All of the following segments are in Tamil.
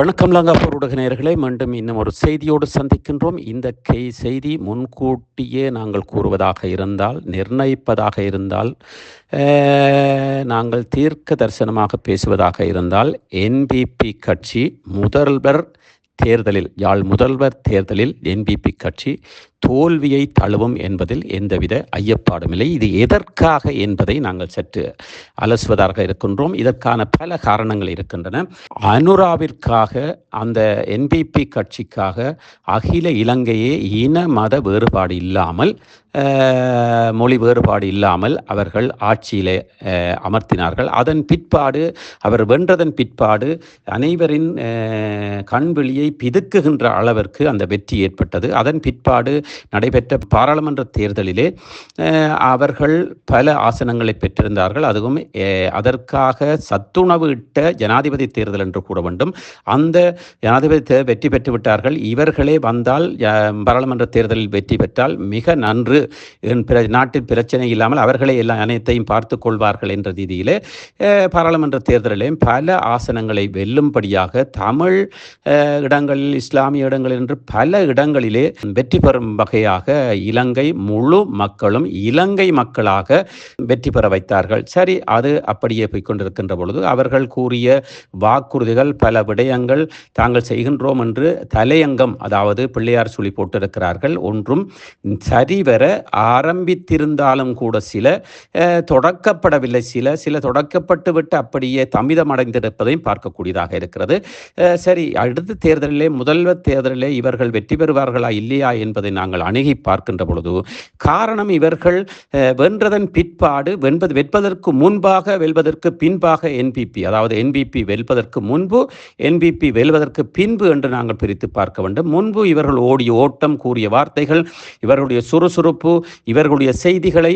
வணக்கம் லங்காப்பூர் ஊடக நேயர்களே மீண்டும் இன்னும் ஒரு செய்தியோடு சந்திக்கின்றோம். இந்த கை செய்தி முன்கூட்டியே நாங்கள் கூறுவதாக இருந்தால் நிர்ணயிப்பதாக இருந்தால் நாங்கள் தீர்க்க தரிசனமாக பேசுவதாக இருந்தால் என்பிபி கட்சி முதல்வர் தேர்தலில் யாழ் முதல்வர் தேர்தலில் என்பிபி கட்சி தோல்வியை தழுவும் என்பதில் எந்தவித ஐயப்பாடுமில்லை இது எதற்காக என்பதை நாங்கள் சற்று அலசுவதாக இருக்கின்றோம். இதற்கான பல காரணங்கள் இருக்கின்றன. அனுராவிற்காக அந்த என்பிபி கட்சிக்காக அகில இலங்கையே இன மத வேறுபாடு இல்லாமல் மொழி வேறுபாடு இல்லாமல் அவர்கள் ஆட்சியிலே அமர்த்தினார்கள். அதன் பிற்பாடு அவர் வென்றதன் பிற்பாடு அனைவரின் அஹ், கண்விழியை பிதுக்குகின்ற அளவிற்கு அந்த வெற்றி ஏற்பட்டது. அதன் பிற்பாடு நடைபெற்ற பாராளுமன்ற தேர்தலிலே அவர்கள் பல ஆசனங்களை பெற்றிருந்தார்கள். அதுவும் அதற்காக சத்துணவு இட்ட ஜனாதிபதி தேர்தல் என்று கூட வேண்டும். அந்த ஜனாதிபதி வெற்றி பெற்று விட்டார்கள். இவர்களே வந்தால் பாராளுமன்ற தேர்தலில் வெற்றி பெற்றால் மிக நன்று. நாட்டில் நாட்டின் பிரச்சனை இல்லாமல் அவர்களே எல்லாம் அனைத்தையும் பார்த்து கொள்வார்கள் என்ற ரீதியிலே பாராளுமன்ற தேர்தலிலேயும் பல ஆசனங்களை வெல்லும்படியாக தமிழ் இடங்களில் இஸ்லாமிய இடங்களில் என்று பல இடங்களிலே வெற்றி பெறும் வகையாக இலங்கை முழு மக்களும் இலங்கை மக்களாக வெற்றி பெற வைத்தார்கள். சரி அது அப்படியே போய்க்கொண்டிருக்கின்ற பொழுது அவர்கள் கூறிய வாக்குறுதிகள் பல விடயங்கள் தாங்கள் செய்கின்றோம் என்று தலையங்கம் அதாவது பிள்ளையார் சொல்லி போட்டிருக்கிறார்கள் ஒன்றும் சரிவர ஆரம்பித்திருந்தாலும் கூட சில தொடக்கப்படவில்லை. சில சில தொடக்கப்பட்டு விட்டு அப்படியே தமிதமடைந்திருப்பதையும் பார்க்கக்கூடியதாக இருக்கிறது. சரி அடுத்த தேர்தலிலே முதல்வர் தேர்தலிலே இவர்கள் வெற்றி பெறுவார்களா இல்லையா என்பதை நாங்கள் அணுகி பார்க்கின்ற பொழுது காரணம் இவர்கள் வென்றதன் பிற்பாடு வென்பது வெற்பதற்கு முன்பாக வெல்வதற்கு பின்பாக என்பிபி அதாவது என்பிபி வெல்வதற்கு முன்பு என்பிபி வெல்வதற்கு பின்பு என்று நாங்கள் பிரித்து பார்க்க வேண்டும். முன்பு இவர்கள் ஓடிய ஓட்டம் கூறிய வார்த்தைகள் இவர்களுடைய சுறுசுறுப்பு இவர்களுடைய செய்திகளை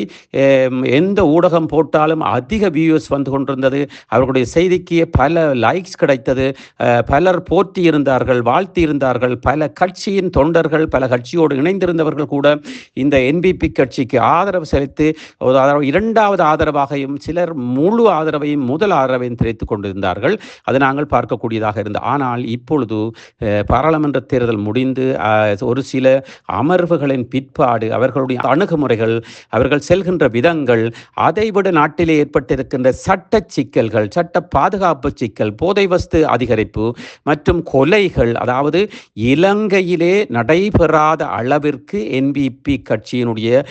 எந்த ஊடகம் போட்டாலும் அதிக வியூஸ் வந்து கொண்டிருந்தது. அவர்களுடைய செய்திக்கு பல லைக்ஸ் கிடைத்தது. பலர் போற்றி இருந்தார்கள் வாழ்த்தி இருந்தார்கள் பல கட்சியின் தொண்டர்கள் பல கட்சியோடு இணைந்து இணைந்திருந்தவர்கள் கூட இந்த என்பிபி கட்சிக்கு ஆதரவு செலுத்தி ஒரு ஆதரவு இரண்டாவது ஆதரவாகவும் சிலர் முழு ஆதரவையும் முதல் ஆதரவையும் தெரிவித்துக் கொண்டிருந்தார்கள். அது நாங்கள் பார்க்கக்கூடியதாக இருந்தது. ஆனால் இப்பொழுது பாராளுமன்ற தேர்தல் முடிந்து ஒரு சில அமர்வுகளின் பிற்பாடு அவர்களுடைய அணுகுமுறைகள் அவர்கள் செல்கின்ற விதங்கள் அதைவிட நாட்டிலே ஏற்பட்டிருக்கின்ற சட்ட சிக்கல்கள் சட்ட பாதுகாப்பு சிக்கல் போதை வஸ்து அதிகரிப்பு மற்றும் கொலைகள் அதாவது இலங்கையிலே நடைபெறாத அளவிற்கு என்பிபி கட்சியினுடைய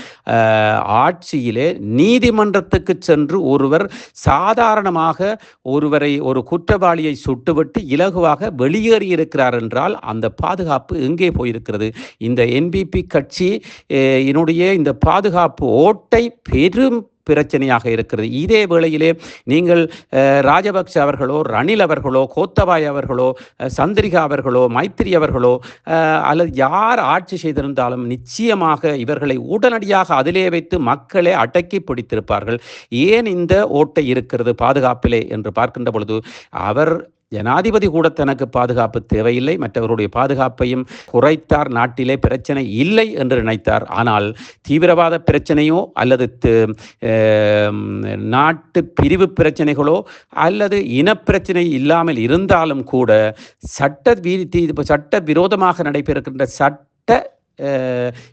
ஆட்சியிலே நீதிமன்றத்துக்கு சென்று ஒருவர் சாதாரணமாக ஒருவரை ஒரு குற்றவாளியை சுட்டுவிட்டு இலகுவாக வெளியேறி இருக்கிறார் என்றால் அந்த பாதுகாப்பு எங்கே போயிருக்கிறது? இந்த என்பிபி கட்சி என்னுடைய இந்த பாதுகாப்பு ஓட்டை பெரும் பிரச்சனையாக இருக்கிறது. இதே வேளையிலே நீங்கள் ராஜபக்ஷ அவர்களோ ரணில் அவர்களோ கோத்தபாய் அவர்களோ சந்திரிகா அவர்களோ மைத்திரி அவர்களோ அல்லது யார் ஆட்சி செய்திருந்தாலும் நிச்சயமாக இவர்களை உடனடியாக அதிலே வைத்து மக்களே அடக்கி பிடித்திருப்பார்கள். ஏன் இந்த ஓட்டை இருக்கிறது பாதுகாப்பிலே என்று பார்க்கின்ற பொழுது அவர் ஜனாதிபதி கூட தனக்கு பாதுகாப்பு தேவையில்லை மற்றவருடைய பாதுகாப்பையும் குறைத்தார் நாட்டிலே பிரச்சனை இல்லை என்று நினைத்தார். ஆனால் தீவிரவாத பிரச்சனையோ அல்லது நாட்டு பிரிவு பிரச்சனைகளோ அல்லது இனப்பிரச்சனை இல்லாமல் இருந்தாலும் கூட சட்ட வீ- சட்ட விரோதமாக நடைபெறுகின்ற சட்ட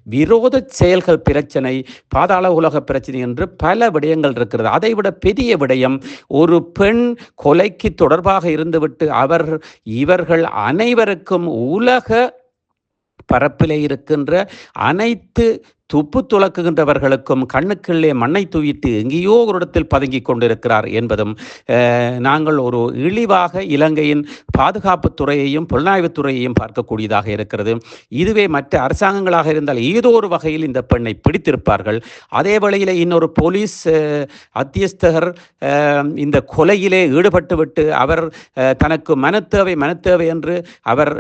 விரோத செயல்கள் பிரச்சனை பாதாள உலக பிரச்சனை என்று பல விடயங்கள் இருக்கிறது. அதைவிட பெரிய விடயம் ஒரு பெண் கொலைக்கு தொடர்பாக இருந்துவிட்டு அவர் இவர்கள் அனைவருக்கும் உலக பரப்பிலே இருக்கின்ற அனைத்து துப்பு துளக்குகின்றவர்களுக்கும் கண்ணுக்குள்ளே மண்ணை தூவிட்டு எங்கேயோ ஒரு இடத்தில் பதுங்கிக் கொண்டிருக்கிறார் என்பதும் நாங்கள் ஒரு இழிவாக இலங்கையின் பாதுகாப்பு துறையையும் புலனாய்வுத் துறையையும் பார்க்கக்கூடியதாக இருக்கிறது. இதுவே மற்ற அரசாங்கங்களாக இருந்தால் ஏதோ ஒரு வகையில் இந்த பெண்ணை பிடித்திருப்பார்கள். அதே வேளையில் இன்னொரு போலீஸ் அத்தியஸ்தகர் இந்த கொலையிலே ஈடுபட்டுவிட்டு அவர் தனக்கு மனத்தேவை மனத்தேவை என்று அவர்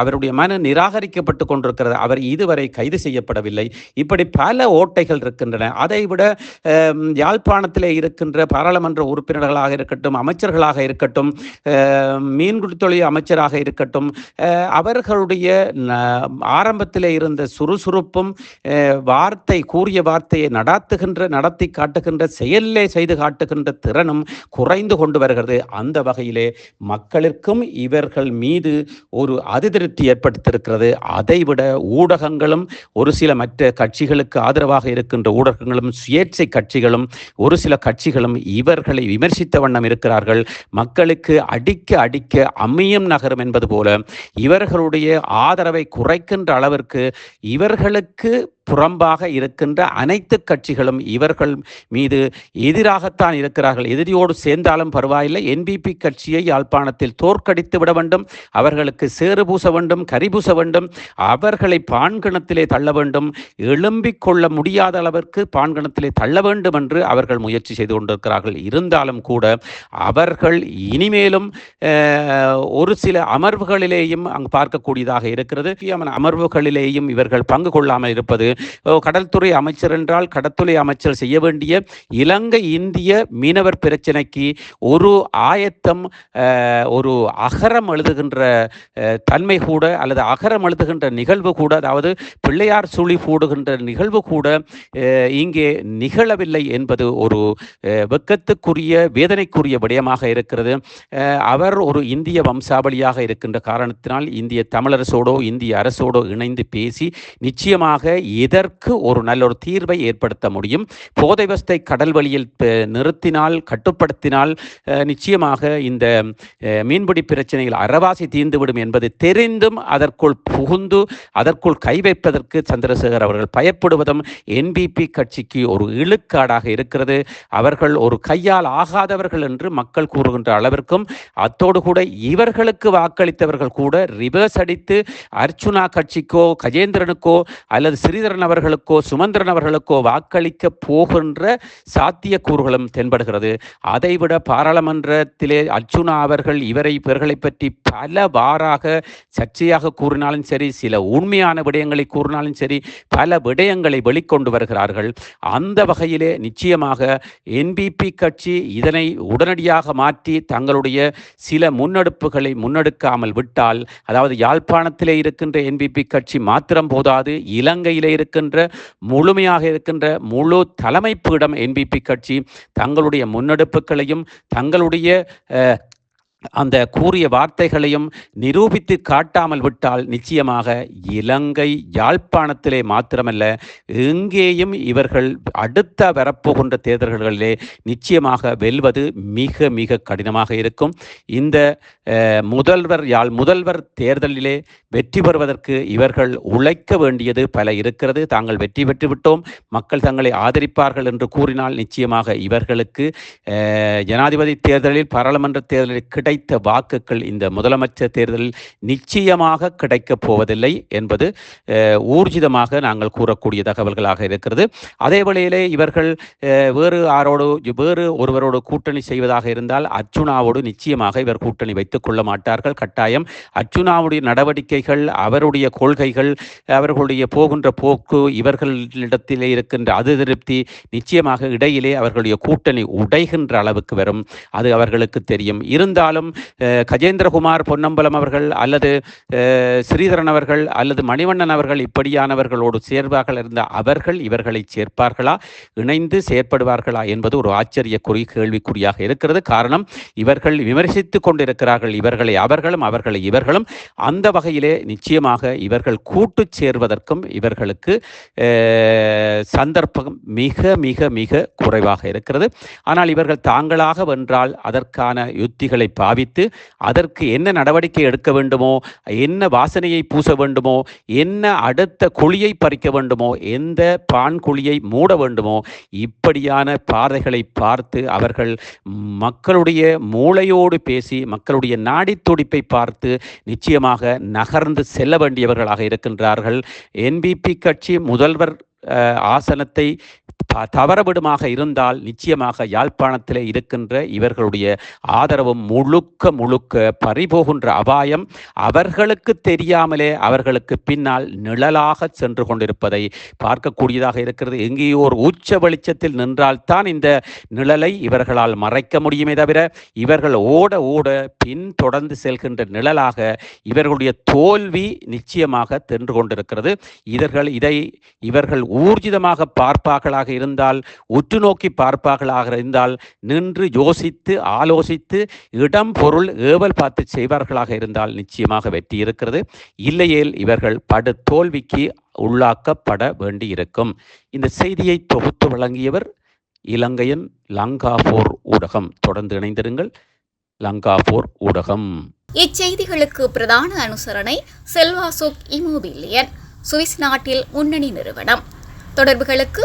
அவருடைய மன நிராகரிக்கப்பட்டு கொண்டிருக்கிறது. அவர் இதுவரை கைது செய்யப்படவில்லை. இப்படி பல ஓட்டைகள் இருக்கின்றன. அதைவிட விட யாழ்ப்பாணத்தில் இருக்கின்ற பாராளுமன்ற உறுப்பினர்களாக இருக்கட்டும் அமைச்சர்களாக இருக்கட்டும் அஹ், மீன்பிடித்தொழில் அமைச்சராக இருக்கட்டும் அவர்களுடைய ந- இருந்த சுறுசுறுப்பும் வார்த்தை கூறிய வார்த்தையை நடாத்துகின்ற நடத்தி காட்டுகின்ற செயலிலே செய்து காட்டுகின்ற திறனும் குறைந்து கொண்டு வருகிறது. அந்த வகையிலே மக்களுக்கும் இவர்கள் மீது ஒரு அதிருப்தி ஏற்படுத்தியிருக்கிறது. அதைவிட ஊடகங்களும் ஒரு சில மற்ற கட்சிகளுக்கு ஆதரவாக இருக்கின்ற ஊடகங்களும் சுயேட்சை கட்சிகளும் ஒரு சில கட்சிகளும் இவர்களை விமர்சித்த வண்ணம் இருக்கிறார்கள். மக்களுக்கு அடிக்க அடிக்க அமையும் நகரும் என்பது போல இவர்களுடைய ஆதரவை குறைக்கின்ற அளவிற்கு இவர்களுக்கு புறம்பாக இருக்கின்ற அனைத்து கட்சிகளும் இவர்கள் மீது எதிராகத்தான் இருக்கிறார்கள். எதிரியோடு சேர்ந்தாலும் பரவாயில்லை. என்பிபி கட்சியை யாழ்ப்பாணத்தில் தோற்கடித்து விட வேண்டும். அவர்களுக்கு சேறு பூச வேண்டும் கரிபூச வேண்டும். அவர்களை பான்கணத்திலே தள்ள வேண்டும். எழும்பிக் கொள்ள முடியாத அளவிற்கு பான்கணத்திலே தள்ள வேண்டும் என்று அவர்கள் முயற்சி செய்து கொண்டிருக்கிறார்கள். இருந்தாலும் கூட அவர்கள் இனிமேலும் ஒரு சில அமர்வுகளிலேயும் அங்கு பார்க்கக்கூடியதாக இருக்கிறது. அமர்வுகளிலேயும் இவர்கள் பங்கு கொள்ளாமல் இருப்பது கடல்துறை அமைச்சர் என்றால் கடற்துறை அமைச்சர் செய்ய வேண்டிய இலங்கை இந்திய மீனவர் பிரச்சனைக்கு ஒரு ஆயத்தம் ஒரு அகரம் எழுதுகின்ற தன்மை கூட அல்லது அகரம் எழுதுகின்ற நிகழ்வு கூட அதாவது பிள்ளையார் சுழி போடுகின்ற நிகழ்வு கூட இங்கே நிகழவில்லை என்பது ஒரு வெக்கத்துக்குரிய வெட்கத்துக்குரிய வேதனைக்குரிய விடயமாக இருக்கிறது. அவர் ஒரு இந்திய வம்சாவளியாக இருக்கின்ற காரணத்தினால் இந்திய தமிழரசோடோ இந்திய அரசோடோ இணைந்து பேசி நிச்சயமாக இதற்கு ஒரு நல்ல ஒரு தீர்வை ஏற்படுத்த முடியும். போதை வஸ்தை கடல் வழியில் நிறுத்தினால் கட்டுப்படுத்தினால் நிச்சயமாக இந்த மீன்பிடி பிரச்சனையில் அறவாசி தீர்ந்துவிடும் என்பது தெரிந்தும் அதற்குள் புகுந்து அதற்குள் கை வைப்பதற்கு சந்திரசேகர் அவர்கள் பயப்படுவதும் என்பிபி கட்சிக்கு ஒரு இழுக்காடாக இருக்கிறது. அவர்கள் ஒரு கையால் ஆகாதவர்கள் என்று மக்கள் கூறுகின்ற அளவிற்கும் அத்தோடு கூட இவர்களுக்கு வாக்களித்தவர்கள் கூட ரிவர்ஸ் அடித்து அர்ச்சுனா கட்சிக்கோ கஜேந்திரனுக்கோ அல்லது ஸ்ரீதரன் அவர்களுக்கோ சுமந்திரன் அவர்களுக்கோ வாக்களிக்க போகின்ற சாத்தியக்கூறுகளும் தென்படுகிறது. அதைவிட பாராளுமன்றத்திலே அர்ஜுனா அவர்கள் இவரை இவர்களை பற்றி பல வாராக சர்ச்சையாக கூறினாலும் சரி சில உண்மையான விடயங்களை கூறினாலும் சரி பல விடயங்களை வெளிக்கொண்டு வருகிறார்கள். அந்த வகையிலே நிச்சயமாக என்பிபி கட்சி இதனை உடனடியாக மாற்றி தங்களுடைய சில முன்னெடுப்புகளை முன்னெடுக்காமல் விட்டால் அதாவது யாழ்ப்பாணத்திலே இருக்கின்ற என்பிபி கட்சி மாத்திரம் போதாது இலங்கையிலே இருக்கின்ற முழுமையாக இருக்கின்ற முழு தலைமைப்பீடம் என்பிபி கட்சி தங்களுடைய முன்னெடுப்புகளையும் தங்களுடைய அந்த கூறிய வார்த்தைகளையும் நிரூபித்து காட்டாமல் விட்டால் நிச்சயமாக இலங்கை யாழ்ப்பாணத்திலே மாத்திரமல்ல எங்கேயும் இவர்கள் அடுத்த வரப்போகின்ற தேர்தல்களிலே நிச்சயமாக வெல்வது மிக மிக கடினமாக இருக்கும். இந்த முதல்வர் யாழ் முதல்வர் தேர்தலிலே வெற்றி பெறுவதற்கு இவர்கள் உழைக்க வேண்டியது பல இருக்கிறது. தாங்கள் வெற்றி பெற்று விட்டோம் மக்கள் தங்களை ஆதரிப்பார்கள் என்று கூறினால் நிச்சயமாக இவர்களுக்கு ஜனாதிபதி தேர்தலில் பாராளுமன்ற தேர்தலில் கிடைத்த வாக்குகள் இந்த முதலமைச்சர் தேர்தலில் நிச்சயமாக கிடைக்கப் போவதில்லை என்பது ஊர்ஜிதமாக நாங்கள் கூறக்கூடிய தகவல்களாக இருக்கிறது. அதே வேளையிலே இவர்கள் வேறு ஆரோடு வேறு ஒருவரோடு கூட்டணி செய்வதாக இருந்தால் அர்ஜுனாவோடு நிச்சயமாக இவர் கூட்டணி வைத்துக் கொள்ள மாட்டார்கள். கட்டாயம் அர்ஜுனாவுடைய நடவடிக்கைகள் அவருடைய கொள்கைகள் அவர்களுடைய போகின்ற போக்கு இவர்களிடத்திலே இருக்கின்ற அதிருப்தி நிச்சயமாக இடையிலே அவர்களுடைய கூட்டணி உடைகின்ற அளவுக்கு வரும். அது அவர்களுக்கு தெரியும். இருந்தாலும் இருந்தாலும் கஜேந்திரகுமார் பொன்னம்பலம் அவர்கள் அல்லது ஸ்ரீதரன் அவர்கள் அல்லது மணிவண்ணன் அவர்கள் இப்படியானவர்களோடு சேர்வார்கள் இருந்த அவர்கள் இவர்களை சேர்ப்பார்களா? இணைந்து செயற்படுவார்களா என்பது ஒரு ஆச்சரியக்குறி கேள்விக்குறியாக இருக்கிறது. காரணம் இவர்கள் விமர்சித்துக் கொண்டிருக்கிறார்கள். இவர்களை அவர்களும் அவர்களை இவர்களும். அந்த வகையிலே நிச்சயமாக இவர்கள் கூட்டு சேர்வதற்கும் இவர்களுக்கு சந்தர்ப்பம் மிக மிக மிக குறைவாக இருக்கிறது. ஆனால் இவர்கள் தாங்களாக வென்றால் அதற்கான யுத்திகளை பாவித்து அதற்கு என்ன நடவடிக்கை எடுக்க வேண்டுமோ என்ன வாசனையை பூச வேண்டுமோ என்ன அடுத்த குழியை பறிக்க வேண்டுமோ எந்த பான் குழியை மூட வேண்டுமோ இப்படியான பாதைகளை பார்த்து அவர்கள் மக்களுடைய மூளையோடு பேசி மக்களுடைய நாடித் துடிப்பை பார்த்து நிச்சயமாக நகர்ந்து செல்ல வேண்டியவர்களாக இருக்கின்றார்கள். என்பிபி கட்சி முதல்வர் ஆசனத்தை தவறவிடுமாக இருந்தால் நிச்சயமாக யாழ்ப்பாணத்திலே இருக்கின்ற இவர்களுடைய ஆதரவும் முழுக்க முழுக்க பறிபோகின்ற அபாயம் அவர்களுக்கு தெரியாமலே அவர்களுக்கு பின்னால் நிழலாக சென்று கொண்டிருப்பதை பார்க்கக்கூடியதாக இருக்கிறது. எங்கேயோ ஒரு உச்ச வெளிச்சத்தில் நின்றால்தான் இந்த நிழலை இவர்களால் மறைக்க முடியுமே தவிர இவர்கள் ஓட ஓட பின் தொடர்ந்து செல்கின்ற நிழலாக இவர்களுடைய தோல்வி நிச்சயமாக தென்று கொண்டிருக்கிறது. இவர்கள் இதை இவர்கள் ஊர்ஜிதமாக பார்ப்பார்களாக இருந்தால் உற்று நோக்கி பார்ப்பார்களாக இருந்தால் நின்று யோசித்து ஆலோசித்து இடம் பொருள் ஏவல் பார்த்து செய்வார்களாக இருந்தால் நிச்சயமாக வெற்றி இருக்கிறது. இல்லையேல் இவர்கள் படு தோல்விக்கு உள்ளாக்கப்பட வேண்டியிருக்கும். இந்த செய்தியை தொகுத்து வழங்கியவர் இலங்கையின் லங்காபோர் ஊடகம். தொடர்ந்து இணைந்திருங்கள். லங்காபோர் ஊடகம். இச்செய்திகளுக்கு பிரதான அனுசரணை செல்வாசோக் இமோபிலியன். சுவிஸ் நாட்டில் முன்னணி நிறுவனம். தொடர்புகளுக்கு